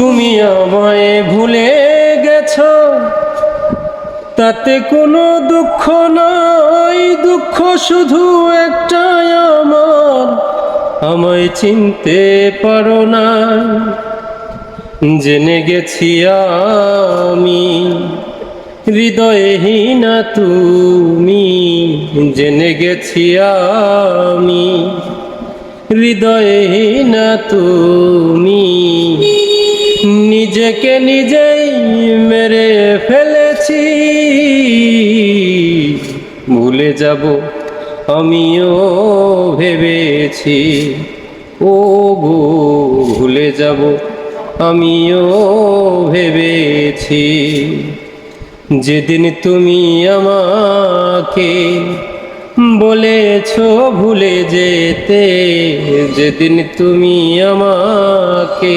তুমি আমায় ভুলে গেছ। তাতে কোনো দুঃখ নাই, দুঃখ শুধু একটাই আমার। আমায় চিনতে পারো না, জেনে গেছি আমি, হৃদয়হীনা তুমি। জেনে গেছি আমি, হৃদয়হীনা তুমি। নিজেকে নিজেই মেরে ফেলেছি। ভুলে যাব, আমিও ভেবেছি। ও গো ভুলে যাব, আমিও ভেবেছি। যেদিন তুমি আমাকে বলেছ ভুলে যেতে, যেদিন তুমি আমাকে